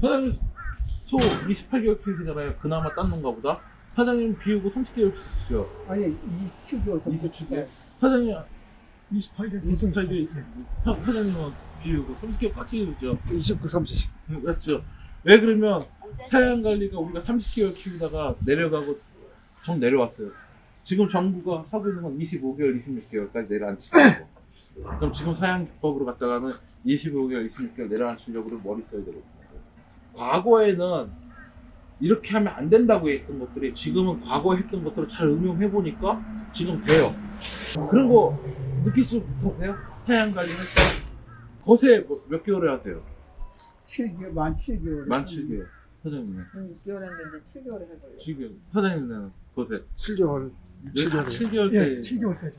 사장님 소 28개월 키우시잖아요. 그나마 딴 건가 보다. 사장님 비우고 30개월 키우시죠. 아니 27개월 27개. 사장님 28개, 28개. 사장님은 비우고 30개월 같이 키우죠. 29, 30. 음, 맞죠. 왜 그러면 사양 관리가 우리가 30개월 키우다가 내려가고 좀 내려왔어요. 지금 정부가 하고 있는 건 25개월, 26개월까지 내려앉히는 거. 그럼 지금 사양 기법으로 갔다가는 25개월, 26개월 내려앉히려고 머리 써야 되거든요. 과거에는 이렇게 하면 안 된다고 했던 것들이 지금은 과거에 했던 것들을 잘 응용해 보니까 지금 돼요. 그런 거 느낄 수 없으세요? 사양 관리 할 때. 거세 뭐- 몇 개월에 하세요? 7개월, 만 7개월. 만 7개월. 사장님. 6개월 했는데 7개월 해보려고. 지금 사장님은 거세 7개월. 7개월, 7개월 때. 예, 7개월까지.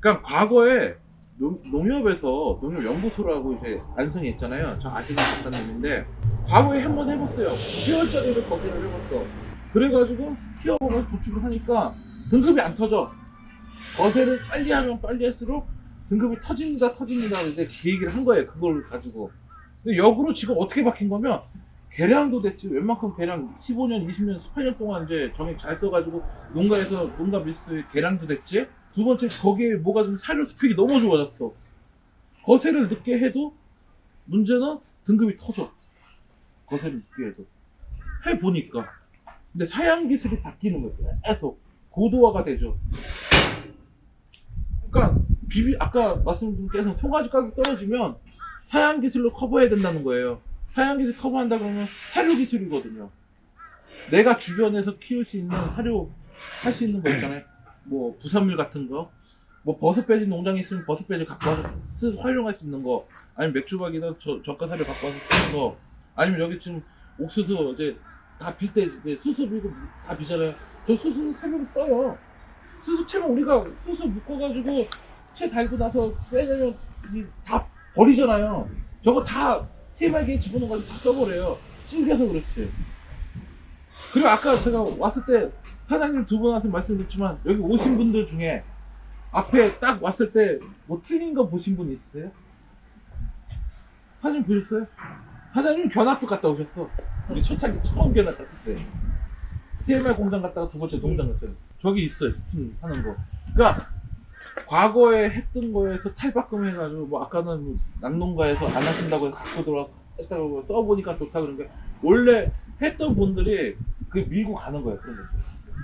그러니까 과거에 농, 농협에서 농협연구소라고 이제 안성이 있잖아요. 저 아시는 박사님인데 과거에 한 번 해봤어요. 10월짜리를 거기를 해봤어. 그래가지고 키워보면 도축을 하니까 등급이 안 터져. 거세를 빨리 하면 빨리 할수록 등급이 터집니다, 터집니다. 이제 그 얘기를 한 거예요. 그걸 가지고. 근데 역으로 지금 어떻게 바뀐 거면 개량도 됐지. 웬만큼 개량 15년, 20년, 18년 동안 이제 정액 잘 써가지고 농가에서 농가 밀수에 개량도 됐지. 두 번째 거기에 뭐가 좀 사료 스펙이 너무 좋아졌어. 거세를 늦게 해도 문제는 등급이 터져. 거세를 늦게 해도. 해보니까. 근데 사양 기술이 바뀌는 거예요. 계속. 고도화가 되죠. 그러니까 비비 아까 말씀드린 계속 송아지 가격 떨어지면 사양 기술로 커버해야 된다는 거예요. 사양 기술 커버한다 그러면 사료 기술이거든요. 내가 주변에서 키울 수 있는 사료 할 수 있는 거 있잖아요. 뭐 부산물 같은 거, 뭐 버섯 빼진 농장이 있으면 버섯 빼지 갖고 와서 쓰, 활용할 수 있는 거, 아니면 맥주박이나 저, 저가 사료 갖고 와서 쓰는 거, 아니면 여기 지금 옥수수 이제 다 빌 때 이제 수습이고 다 비잖아요. 저 수수는 사료로 써요. 수수채는 우리가 수수 묶어가지고 채 달고 나서 빼내면 이- 다 버리잖아요. 저거 다 세발기에 집어넣어가지고 다 써버려요. 찡겨서 그렇지. 그리고 아까 제가 왔을 때 사장님 두 분한테 말씀드렸지만 여기 오신 분들 중에 앞에 딱 왔을 때 뭐 틀린 거 보신 분 있으세요? 사진 보셨어요? 사장님 견학도 갔다 오셨어. 우리 초창기 처음 견학 갔을 때. TMI 공장 갔다가 두 번째 농장 갔잖아요. 저기 있어요, 스팀 하는 거. 그러니까 과거에 했던 거에서 탈바꿈 해가지고 뭐 아까는 뭐 낙농가에서 안 하신다고 해서 갖고 들어와서 했다고 써보니까 좋다 그런 게 원래 했던 분들이 그 밀고 가는 거예요 그런 거.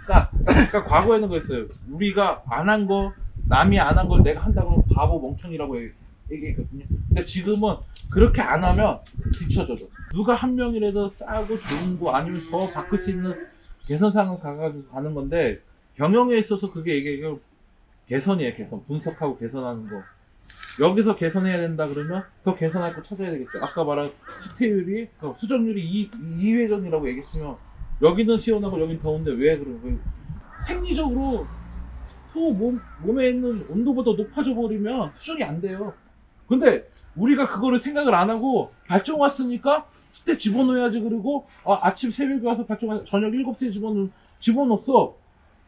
그러니까, 그러니까 과거에는 그랬어요. 우리가 안 한 거, 남이 안 한 걸 내가 한다고 하면 바보 멍청이라고 얘기- 얘기했거든요. 근데 지금은 그렇게 안 하면 뒤쳐져요. 누가 한 명이라도 싸고 좋은 거 아니면 더 바꿀 수 있는 개선상을 가가지고 가는 건데 경영에 있어서 그게 이게 개선이에요. 개선. 분석하고 개선하는 거. 여기서 개선해야 된다 그러면 더 개선할 거 찾아야 되겠죠. 아까 말한 수태율이 어, 수정률이 2, 2회전이라고 얘기했으면 여기는 시원하고 여긴 더운데 왜 거예요? 생리적으로 소 몸, 몸에 있는 온도보다 높아져 버리면 수정이 안 돼요. 근데 우리가 그거를 생각을 안 하고 발정 왔으니까 수태 집어넣어야지 그러고 아, 아침 새벽에 와서 발정 와 저녁 7시에 집어넣, 집어넣었어.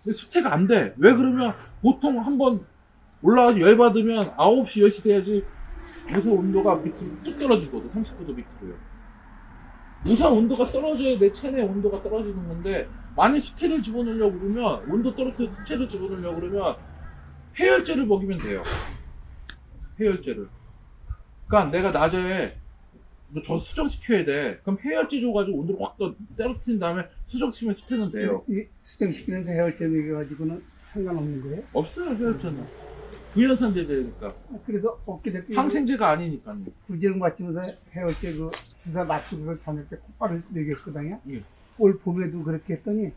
근데 수태가 안 돼. 왜 그러면 보통 한번 올라와서 열받으면 9시, 10시 돼야지 우선 온도가 밑으로 뚝 떨어지거든. 39도 밑으로요. 우선 온도가 떨어져야 내 체내 온도가 떨어지는 건데 만약 수태를 집어넣으려고 그러면 온도 떨어뜨려 수태를 집어넣으려고 그러면 해열제를 먹이면 돼요. 해열제를. 그러니까 내가 낮에 너저 수정시켜야 돼. 그럼 해열제 줘가지고 온도를 확더 떨어뜨린 다음에 수정시키면 수태는 돼요. 이 수정시키면서 해열제 먹여가지고는 상관없는 거예요? 없어요 해열제는. 구연산 제제니까. 그래서 없게 될게 항생제가 아니니까요. 구제를 맞추면서 해열제 그 주사 맞추면서 저녁 때 콧발을 먹였거든요. 예. 올 봄에도 그렇게 했더니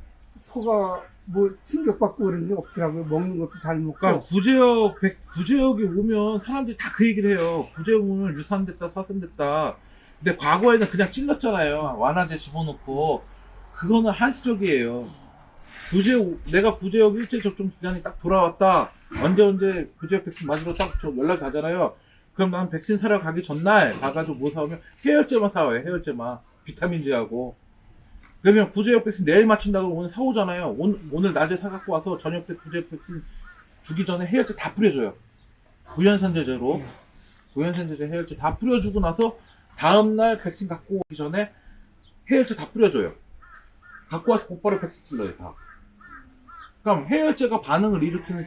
소가 뭐 충격받고 그런 게 없더라고요. 먹는 것도 잘 먹고. 그러니까 구제역 백- 구제역에 오면 사람들이 다 그 얘기를 해요. 구제역 오면 유산됐다 사선됐다. 근데 과거에는 그냥 찔렀잖아요. 완화제 집어넣고 그거는 한시적이에요. 구제 내가 구제역 일제 접종 기간이 딱 돌아왔다. 언제 언제 구제역 백신 맞으러 딱저 연락 가잖아요. 그럼 난 백신 사러 가기 전날 가가지고 뭐 사오면 해열제만 사와요. 해열제만 비타민제하고. 그러면 구제역 백신 내일 맞춘다고 오늘 사오잖아요. 오늘, 오늘 낮에 사갖고 와서 저녁 때 구제역 백신 주기 전에 해열제 다 뿌려줘요. 구연산제제로. 구연산제제 해열제 다 뿌려주고 나서 다음날 백신 갖고 오기 전에 해열제 다 뿌려줘요. 갖고 와서 곧바로 백스 찔러요, 다. 그럼 해열제가 반응을 일으키는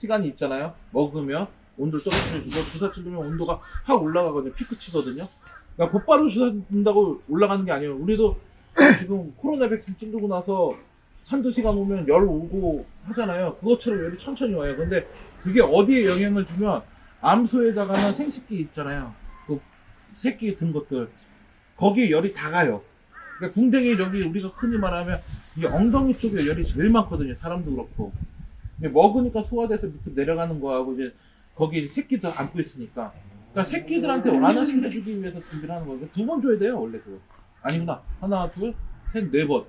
시, 간이 있잖아요. 먹으면 온도를 떨어뜨려주고 주사 찔르면 온도가 확 올라가거든요. 피크 치거든요. 그러니까 곧바로 주사 든다고 올라가는 게 아니에요. 우리도 지금 코로나 백신 찔르고 나서 한두 시간 오면 열 오고 하잖아요. 그것처럼 열이 천천히 와요. 근데 그게 어디에 영향을 주면 암소에다가는 생식기 있잖아요. 그 새끼 든 것들. 거기에 열이 다 가요. 그러니까 궁뎅이 저기 우리가 흔히 말하면 이 엉덩이 쪽에 열이 제일 많거든요. 사람도 그렇고. 먹으니까 소화돼서 밑으로 내려가는 거하고 이제 거기 새끼들 안고 있으니까. 그러니까 새끼들한테 완화시켜주기 위해서 준비를 하는 거예요. 두 번 줘야 돼요, 원래 그거. 아니구나. 하나, 둘, 셋, 네 번.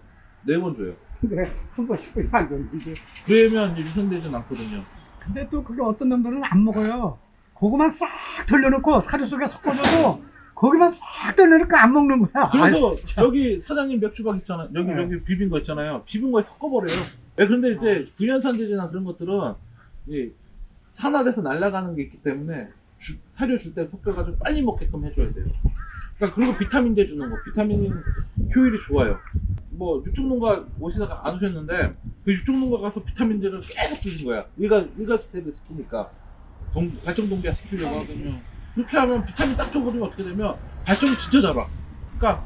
네 번 줘요. 근데 한 번씩 뿌리면 안 되는데. 그러면 유선되진 않거든요. 근데 또 그게 어떤 놈들은 안 먹어요. 그거만 싹 돌려놓고 사료 속에 섞어줘도 거기만 싹 돌려놓고 안 먹는 거야. 그래서. 여기 사장님 맥주박 있잖아요. 여기 네. 여기 비빈 거 있잖아요. 비빈 거에 섞어버려요. 네, 근데 이제 구연산제제나 그런 것들은 이 산화돼서 날아가는 게 있기 때문에 주- 사료 줄 때 섞여가지고 빨리 먹게끔 해줘야 돼요. 그러니까 그리고 비타민제 주는 거, 비타민 효율이 좋아요. 뭐 육종농가 오시다가 안 오셨는데 그 육종농가 가서 비타민제를 계속 주신 거야. 일가 일가 스텝을 시키니까 동, 발정 동기화 시키려고 하거든요. 그렇게 하면 비타민 딱 줘버리면 어떻게 되면 발정을 진짜 잡아. 그러니까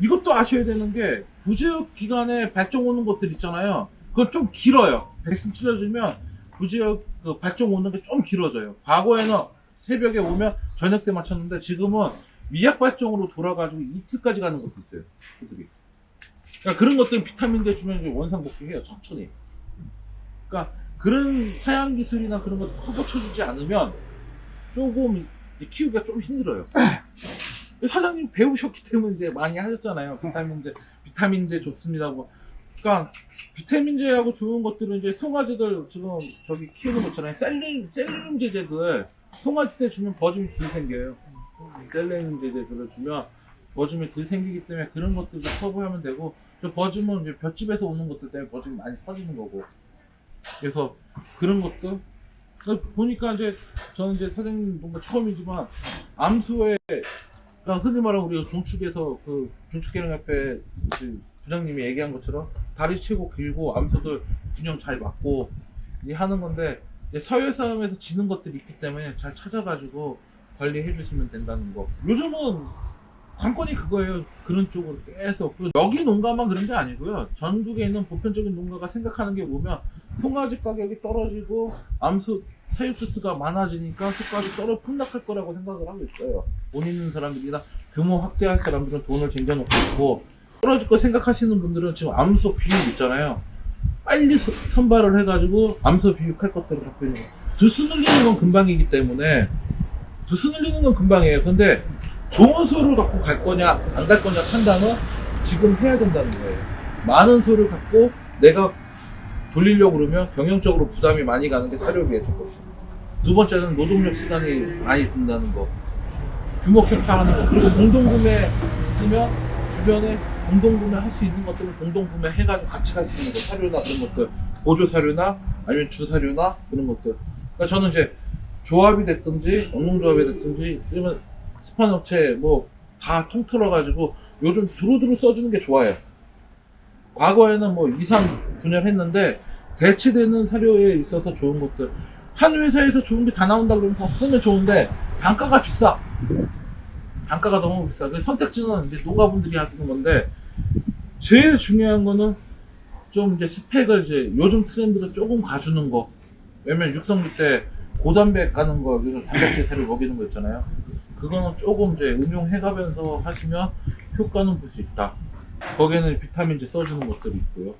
이것도 아셔야 되는 게 부지역 기간에 발정 오는 것들 있잖아요. 그건 좀 길어요. 백신 찔러주면 부지역 그 발정 오는 게 좀 길어져요. 과거에는 새벽에 오면 저녁 때 맞췄는데 지금은 미약 발정으로 돌아가지고 이틀까지 가는 것도 있어요. 그들이. 그러니까 그런 것들은 비타민제 주면 원상 복귀해요. 천천히. 그러니까 그런 사양 기술이나 그런 것 커버 쳐주지 않으면 조금 키우기가 좀 힘들어요. 사장님 배우셨기 때문에 이제 많이 하셨잖아요. 비타민제, 비타민제 좋습니다. 뭐. 그러니까 비타민제하고 좋은 것들은 이제 송아지들 지금 저기 키우는 거 있잖아요. 셀린, 셀린 제제들 송아지 때 주면 버짐이 덜 생겨요. 셀린 제제들을 주면 버짐이 덜 생기기 때문에 그런 것들도 커버하면 되고 저 버짐은 이제 볏집에서 오는 것들 때문에 버짐이 많이 퍼지는 거고. 그래서 그런 그래서 보니까 이제 저는 이제 사장님 뭔가 처음이지만 암수에 그러니까 흔히 말하는 우리가 종축에서 그 종축계량 협회 그 부장님이 얘기한 것처럼 다리 최고 길고 암수들 균형 잘 맞고 이 하는 건데 서열 싸움에서 지는 것들이 있기 때문에 잘 찾아가지고 관리해 주시면 된다는 거. 요즘은 관건이 그거예요. 그런 쪽으로 계속. 여기 농가만 그런 게 아니고요. 전국에 있는 보편적인 농가가 생각하는 게 뭐면 송아지 가격이 떨어지고 암수 사육수가 많아지니까 수가이 떨어 폭락할 거라고 생각을 하고 있어요. 돈 있는 사람들이나 규모 확대할 사람들은 돈을 쟁여놓고 있고 떨어질 거 생각하시는 분들은 지금 암소 비육 있잖아요. 빨리 서- 선발을 해가지고 암소 비육할 것들을 갖고 있는 거예요. 두수 늘리는 건 금방이기 때문에 두수 늘리는 건 금방이에요. 근데 좋은 소를 갖고 갈 거냐 안 갈 거냐 판단은 지금 해야 된다는 거예요. 많은 소를 갖고 내가 돌리려고 그러면 경영적으로 부담이 많이 가는 게 사료비에 첫 번째. 두 번째는 노동력 시간이 많이 든다는 거. 규모 캐파하는 거. 그리고 공동구매 쓰면 주변에 공동구매 할 수 있는 것들을 공동구매 해가지고 같이 갈수 있는 거. 사료나 그런 것들. 보조 사료나 아니면 주사료나 그런 것들. 그러니까 저는 이제 조합이 됐든지 영농조합이 됐든지 그러면 스판 업체 뭐 다 통틀어 가지고 요즘 두루두루 써주는 게 좋아요. 과거에는 뭐 2, 3, 9년 했는데 대체되는 사료에 있어서 좋은 것들. 한 회사에서 좋은 게 다 나온다 그러면 다 쓰면 좋은데 단가가 비싸. 단가가 너무 비싸. 선택지는 이제 농가분들이 하시는 건데 제일 중요한 거는 좀 이제 스펙을 이제 요즘 트렌드로 조금 가주는 거. 왜냐면 육성기 때 고단백 가는 거 요즘 단백질 사료 먹이는 거 있잖아요. 그거는 조금 이제 응용해가면서 하시면 효과는 볼 수 있다. 거기에는 비타민제 써주는 것들이 있고요